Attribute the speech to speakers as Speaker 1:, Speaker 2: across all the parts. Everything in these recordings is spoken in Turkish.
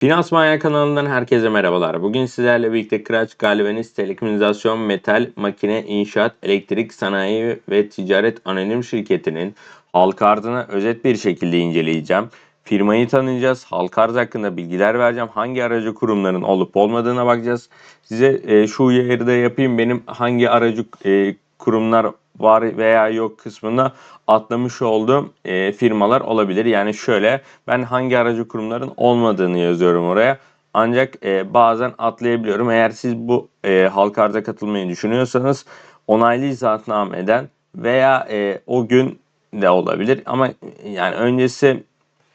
Speaker 1: Finans Manyak kanalından herkese merhabalar. Bugün sizlerle birlikte Kıraç Galvaniz Telekomünikasyon Metal Makine İnşaat Elektrik Sanayi ve Ticaret Anonim Şirketi'nin halka arzını özet bir şekilde inceleyeceğim. Firmayı tanıyacağız, halka arz hakkında bilgiler vereceğim, hangi aracı kurumların olup olmadığına bakacağız. Size e, şu da yapayım, benim hangi aracı e, kurumlar var veya yok kısmında atlamış olduğum e, firmalar olabilir. Yani şöyle ben hangi aracı kurumların olmadığını yazıyorum oraya. Ancak e, bazen atlayabiliyorum. Eğer siz bu e, halka arza katılmayı düşünüyorsanız onaylı izahatnameden veya e, o gün de olabilir. Ama yani öncesi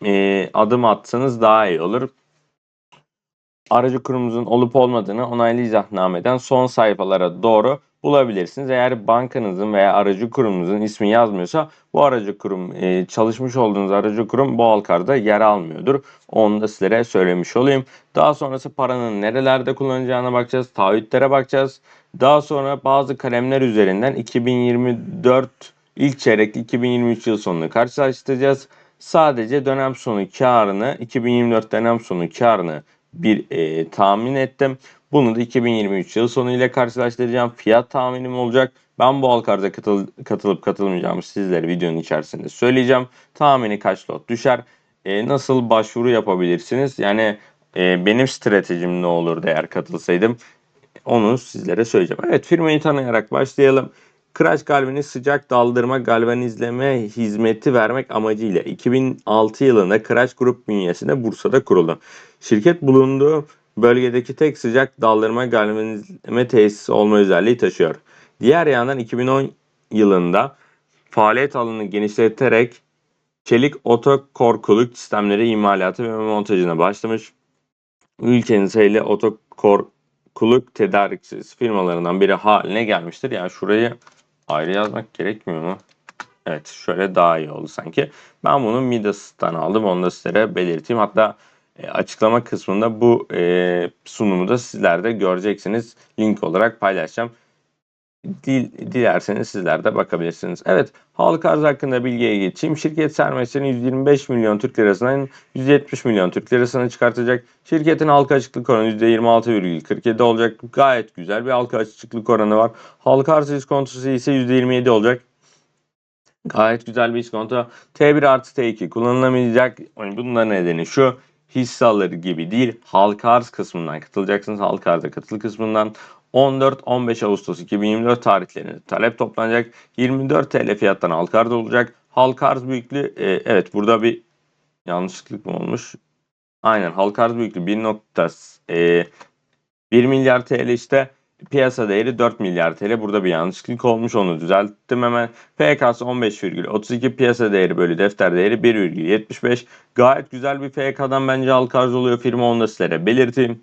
Speaker 1: e, adım atsanız daha iyi olur. Aracı kurumumuzun olup olmadığını onaylı izahnameden son sayfalara doğru bulabilirsiniz. Eğer bankanızın veya aracı kurumunuzun ismi yazmıyorsa bu aracı kurum e, çalışmış olduğunuz aracı kurum bu halkarda yer almıyordur. Onu da sizlere söylemiş olayım. Daha sonrası paranın nerelerde kullanacağına bakacağız. Taahhütlere bakacağız. Daha sonra bazı kalemler üzerinden 2024 ilk çeyrek 2023 yıl sonunu karşılaştıracağız. Sadece dönem sonu karını 2024 dönem sonu karını bir e, tahmin ettim. Bunu da 2023 yıl sonu ile karşılaştıracağım. Fiyat tahminim olacak. Ben bu halka arza katıl, katılıp katılmayacağımı sizlere videonun içerisinde söyleyeceğim. Tahmini kaç lot düşer? E, nasıl başvuru yapabilirsiniz? Yani e, benim stratejim ne olurdu eğer katılsaydım? Onu sizlere söyleyeceğim. Evet firmayı tanıyarak başlayalım. Kıraç galvani sıcak daldırma galvanizleme hizmeti vermek amacıyla 2006 yılında Kıraç Grup bünyesinde Bursa'da kuruldu. Şirket bulunduğu bölgedeki tek sıcak daldırma galvanizleme tesisi olma özelliği taşıyor. Diğer yandan 2010 yılında faaliyet alanını genişleterek çelik otokorkuluk sistemleri imalatı ve montajına başlamış. Ülkenin sayılı otokorkuluk tedarikçisi firmalarından biri haline gelmiştir. Yani şurayı ayrı yazmak gerekmiyor mu? Evet şöyle daha iyi oldu sanki. Ben bunu Midas'tan aldım onu da sizlere belirteyim. Hatta açıklama kısmında bu e, sunumu da sizler de göreceksiniz. Link olarak paylaşacağım. Dil, dilerseniz sizler de bakabilirsiniz. Evet halka arz hakkında bilgiye geçeyim. Şirket sermayesini 125 milyon Türk lirasından 170 milyon Türk lirasına çıkartacak. Şirketin halka açıklık oranı %26,47 olacak. Gayet güzel bir halka açıklık oranı var. Halka arz iskontosu ise %27 olacak. Gayet güzel bir iskonto. T1 artı T2 kullanılamayacak. Yani bunların nedeni şu hisse alır gibi değil. Halka arz kısmından katılacaksınız. Halka arza katıl kısmından 14-15 Ağustos 2024 tarihlerinde talep toplanacak. 24 TL fiyattan halka arz olacak. Halka arz büyüklüğü e, evet burada bir yanlışlık mı olmuş? Aynen halka arz büyüklüğü 1. E, 1 milyar TL işte piyasa değeri 4 milyar TL. Burada bir yanlışlık olmuş onu düzelttim hemen. PK'sı 15,32 piyasa değeri bölü defter değeri 1,75. Gayet güzel bir FK'dan bence halka arz oluyor firma onu da sizlere belirteyim.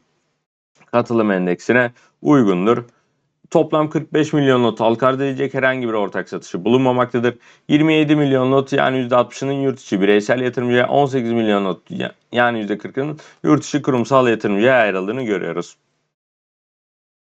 Speaker 1: Katılım endeksine uygundur. Toplam 45 milyon not halka arz edilecek herhangi bir ortak satışı bulunmamaktadır. 27 milyon not yani %60'ının yurt içi bireysel yatırımcıya 18 milyon not yani %40'ının yurt içi kurumsal yatırımcıya ayrıldığını görüyoruz.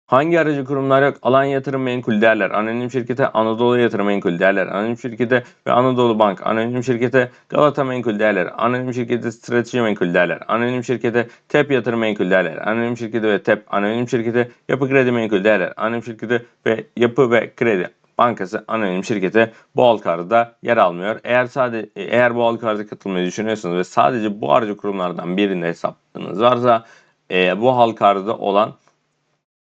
Speaker 1: Hangi aracı kurumlar yok? Alan Yatırım Menkul Değerler, Anonim Şirketi Anadolu Yatırım Menkul Değerler, Anonim Şirketi ve Anadolu Bank, Anonim Şirketi Galata Menkul Değerler, Anonim Şirketi Strateji Menkul Değerler, Anonim Şirketi TEP Yatırım Menkul Değerler, Anonim Şirketi ve TEP, Anonim Şirketi Yapı Kredi Menkul Değerler, Anonim Şirketi ve Yapı ve Kredi Bankası Anonim Şirketi bu halkarda yer almıyor. Eğer sadece eğer bu halkarda katılmayı düşünüyorsanız ve sadece bu aracı kurumlardan birinde hesabınız varsa e, bu halkarda olan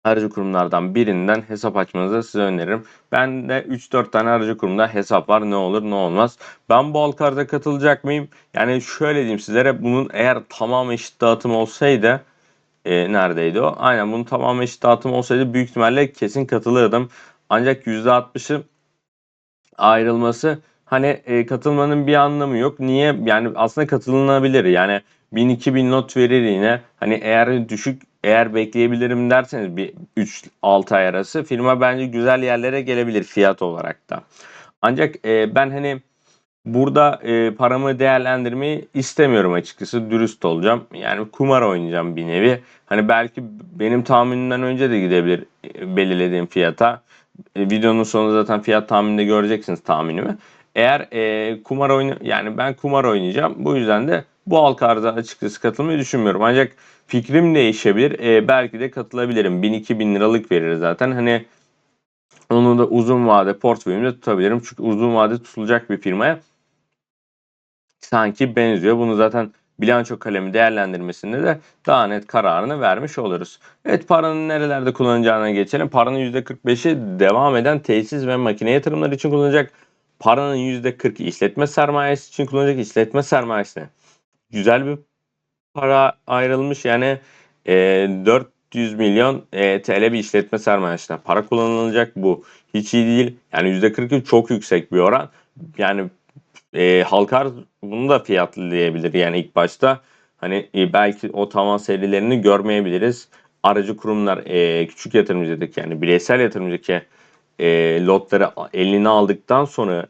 Speaker 1: aracı kurumlardan birinden hesap açmanızı size öneririm. Ben de 3-4 tane aracı kurumda hesap var. Ne olur ne olmaz. Ben bu halkarda katılacak mıyım? Yani şöyle diyeyim sizlere bunun eğer tamam eşit dağıtım olsaydı e, neredeydi o? Aynen bunun tamam eşit dağıtım olsaydı büyük ihtimalle kesin katılırdım. Ancak %60'ı ayrılması hani e, katılmanın bir anlamı yok. Niye? Yani aslında katılınabilir. Yani 1000-2000 not verir yine. Hani eğer düşük eğer bekleyebilirim derseniz bir 3-6 ay arası firma bence güzel yerlere gelebilir fiyat olarak da. Ancak e, ben hani burada e, paramı değerlendirmeyi istemiyorum açıkçası dürüst olacağım. Yani kumar oynayacağım bir nevi. Hani belki benim tahminimden önce de gidebilir e, belirlediğim fiyata. E, videonun sonunda zaten fiyat tahmininde göreceksiniz tahminimi. Eğer e, kumar oyunu yani ben kumar oynayacağım. Bu yüzden de bu halka arza açıkçası katılmayı düşünmüyorum. Ancak fikrim değişebilir. E, belki de katılabilirim. 1000-2000 liralık verir zaten. Hani onu da uzun vade portföyümde tutabilirim. Çünkü uzun vade tutulacak bir firmaya sanki benziyor. Bunu zaten bilanço kalemi değerlendirmesinde de daha net kararını vermiş oluruz. Evet paranın nerelerde kullanacağına geçelim. Paranın %45'i devam eden tesis ve makine yatırımları için kullanacak. Paranın %40'ı işletme sermayesi için kullanacak. İşletme sermayesine güzel bir para ayrılmış. Yani e, 400 milyon e, TL bir işletme sermayesine para kullanılacak. Bu hiç iyi değil. Yani %40'ı çok yüksek bir oran. Yani e, halka bunu da fiyatlayabilir yani ilk başta. Hani e, belki o tavan serilerini görmeyebiliriz. Aracı kurumlar e, küçük yatırımcıdaki yani bireysel yatırımcıdaki e, lotları eline aldıktan sonra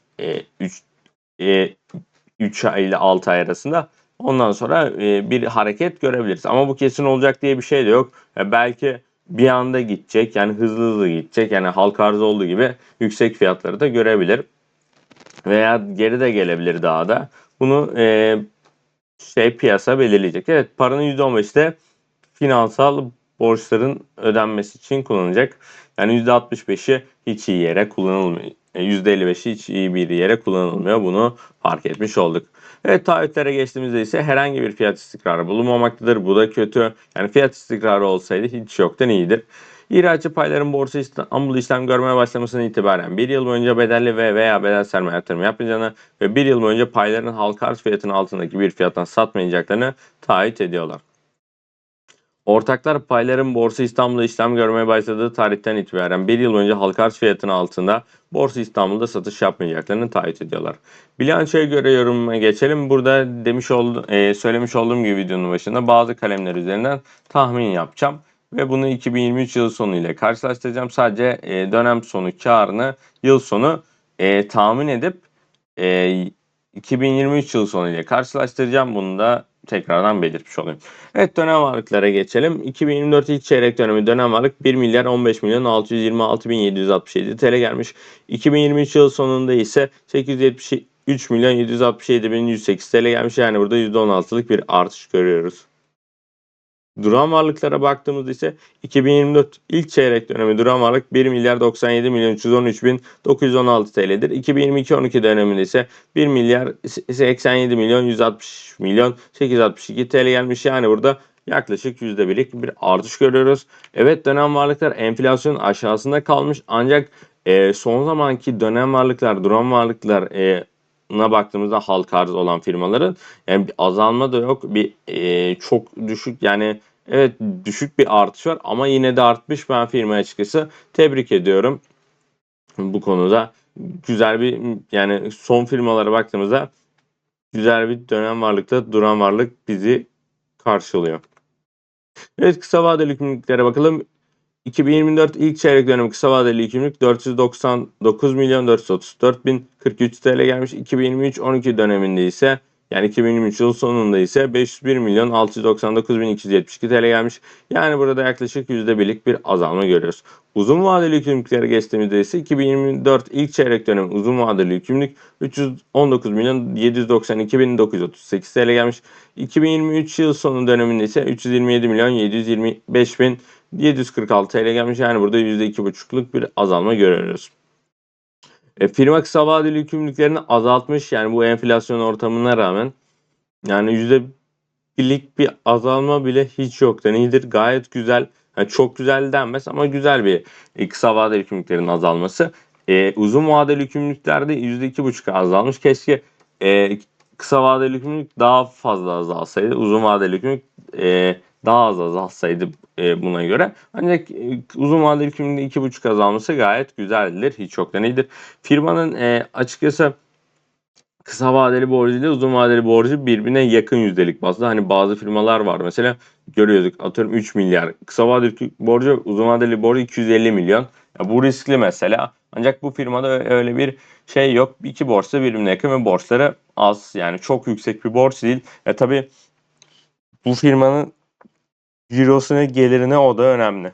Speaker 1: 3 e, 3 e, ay ile 6 ay arasında ondan sonra bir hareket görebiliriz. Ama bu kesin olacak diye bir şey de yok. Belki bir anda gidecek yani hızlı hızlı gidecek yani halka arz olduğu gibi yüksek fiyatları da görebilir veya geri de gelebilir daha da. Bunu e, şey piyasa belirleyecek. Evet paranın %15'te finansal borçların ödenmesi için kullanılacak. Yani %65'i hiç iyi yere kullanılmıyor. %55'i hiç iyi bir yere kullanılmıyor. Bunu fark etmiş olduk. Evet taahhütlere geçtiğimizde ise herhangi bir fiyat istikrarı bulunmamaktadır. Bu da kötü. Yani fiyat istikrarı olsaydı hiç yoktan iyidir. İhracatçı payların borsa İstanbul işlem görmeye başlamasından itibaren bir yıl boyunca bedelli ve veya bedel sermaye yatırımı yapmayacağını ve bir yıl boyunca payların halka arz fiyatının altındaki bir fiyattan satmayacaklarını taahhüt ediyorlar. Ortaklar payların Borsa İstanbul'da işlem görmeye başladığı tarihten itibaren bir yıl önce halka arz fiyatının altında Borsa İstanbul'da satış yapmayacaklarını taahhüt ediyorlar. Bilançoya göre yorumuma geçelim. Burada demiş oldu, e, söylemiş olduğum gibi videonun başında bazı kalemler üzerinden tahmin yapacağım ve bunu 2023 yıl sonu ile karşılaştıracağım. Sadece e, dönem sonu karını yıl sonu e, tahmin edip e, 2023 yıl sonu ile karşılaştıracağım. Bunu da tekrardan belirtmiş olayım. Evet dönem varlıklara geçelim. 2024 ilk çeyrek dönemi dönem varlık 1 milyar 15 milyon 626 bin 767 TL gelmiş. 2023 yıl sonunda ise 873 milyon 767 bin 108 TL gelmiş. Yani burada %16'lık bir artış görüyoruz. Duran varlıklara baktığımızda ise 2024 ilk çeyrek dönemi duran varlık 1 milyar 97 milyon 313 bin 916 TL'dir. 2022-12 döneminde ise 1 milyar 87 milyon 160 milyon 862 TL gelmiş. Yani burada yaklaşık %1'lik bir artış görüyoruz. Evet dönem varlıklar enflasyon aşağısında kalmış ancak e, son zamanki dönem varlıklar, duran varlıklar e, na baktığımızda halka arz olan firmaların yani bir azalma da yok. Bir e, çok düşük yani evet düşük bir artış var ama yine de artmış ben firmaya açıkçası tebrik ediyorum. Bu konuda güzel bir yani son firmalara baktığımızda güzel bir dönem varlıkta duran varlık bizi karşılıyor. Evet kısa vadeli yükümlülüklere bakalım. 2024 ilk çeyrek dönemi kısa vadeli yükümlülük 499 milyon 434 bin 43 TL gelmiş. 2023 12 döneminde ise yani 2023 yıl sonunda ise 501 milyon 699 bin 272 TL gelmiş. Yani burada yaklaşık %1'lik bir azalma görüyoruz. Uzun vadeli yükümlülüklere geçtiğimizde ise 2024 ilk çeyrek dönemi uzun vadeli yükümlülük 319 milyon 792 bin 938 TL gelmiş. 2023 yıl sonu döneminde ise 327 milyon 725 bin 746 TL gelmiş. Yani burada %2,5'luk bir azalma görüyoruz. E, firma kısa vadeli yükümlülüklerini azaltmış. Yani bu enflasyon ortamına rağmen. Yani %1'lik bir azalma bile hiç yoktan iyidir. Gayet güzel. Yani çok güzel denmez ama güzel bir e, kısa vadeli yükümlülüklerin azalması. E, uzun vadeli yükümlülüklerde %2,5 azalmış. Keşke e, kısa vadeli yükümlülük daha fazla azalsaydı. Uzun vadeli yükümlülük e, daha az azalsaydı e, buna göre. Ancak e, uzun vadeli yükümlülüğünde 2,5 azalması gayet güzeldir. Hiç çoktan iyidir. Firmanın e, açıkçası kısa vadeli borcu ile uzun vadeli borcu birbirine yakın yüzdelik bazda. Hani bazı firmalar var mesela görüyorduk atıyorum 3 milyar. Kısa vadeli borcu uzun vadeli borcu 250 milyon. Ya bu riskli mesela. Ancak bu firmada öyle bir şey yok. İki borsa birbirine yakın ve borçları az. Yani çok yüksek bir borç değil. E tabi bu firmanın cirosuna gelirine o da önemli.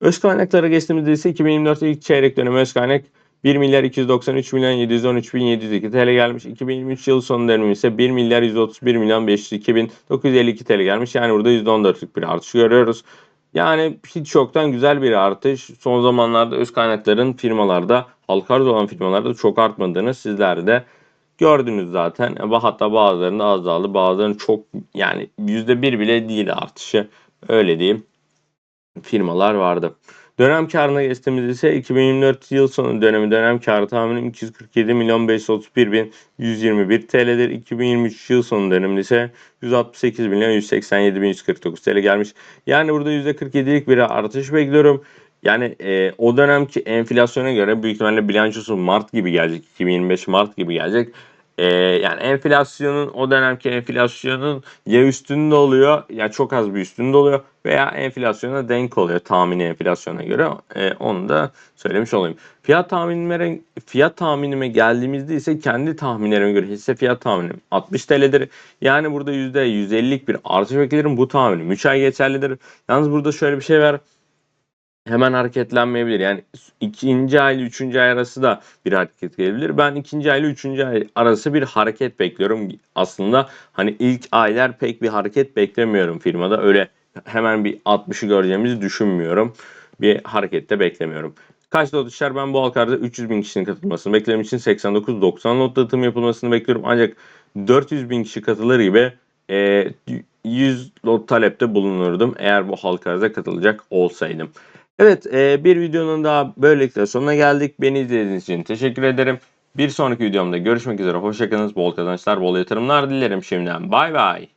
Speaker 1: Öz kaynaklara geçtiğimizde ise 2024 ilk çeyrek dönemi öz kaynak 1 milyar 293 milyon 713 bin 702 TL gelmiş. 2023 yıl sonu dönümü ise 1 milyar 131 milyon 502 bin 952 TL gelmiş. Yani burada %14'lük bir artış görüyoruz. Yani hiç yoktan güzel bir artış. Son zamanlarda öz kaynakların firmalarda, halka arz olan firmalarda çok artmadığını sizler de gördünüz zaten. Hatta bazılarında azaldı. Bazılarının çok yani %1 bile değil artışı. Öyle diyeyim. Firmalar vardı. Dönem karına geçtiğimizde ise 2024 yıl sonu dönemi dönem karı tahminim 247 milyon 531 bin 121 TL'dir. 2023 yıl sonu döneminde ise 168 milyon 187 bin 149 TL gelmiş. Yani burada %47'lik bir artış bekliyorum. Yani e, o dönemki enflasyona göre büyük ihtimalle bilançosu Mart gibi gelecek. 2025 Mart gibi gelecek. E, yani enflasyonun o dönemki enflasyonun ya üstünde oluyor ya çok az bir üstünde oluyor veya enflasyona denk oluyor tahmini enflasyona göre. E, onu da söylemiş olayım. Fiyat tahminime fiyat tahminime geldiğimizde ise kendi tahminlerime göre hisse fiyat tahminim 60 TL'dir. Yani burada %150'lik bir artış beklerim. Bu tahminim 3 ay geçerlidir. Yalnız burada şöyle bir şey var hemen hareketlenmeyebilir. Yani ikinci ay ile üçüncü ay arası da bir hareket gelebilir. Ben ikinci ay ile üçüncü ay arası bir hareket bekliyorum. Aslında hani ilk aylar pek bir hareket beklemiyorum firmada. Öyle hemen bir 60'ı göreceğimizi düşünmüyorum. Bir harekette beklemiyorum. Kaç lot işler ben bu halkarda 300 bin kişinin katılmasını beklerim için 89-90 lot dağıtım yapılmasını bekliyorum. Ancak 400 bin kişi katılır gibi e, 100 lot talepte bulunurdum eğer bu halka katılacak olsaydım. Evet e, bir videonun daha böylelikle sonuna geldik. Beni izlediğiniz için teşekkür ederim. Bir sonraki videomda görüşmek üzere. Hoşçakalınız. Bol kazançlar, bol yatırımlar dilerim şimdiden. Bay bay.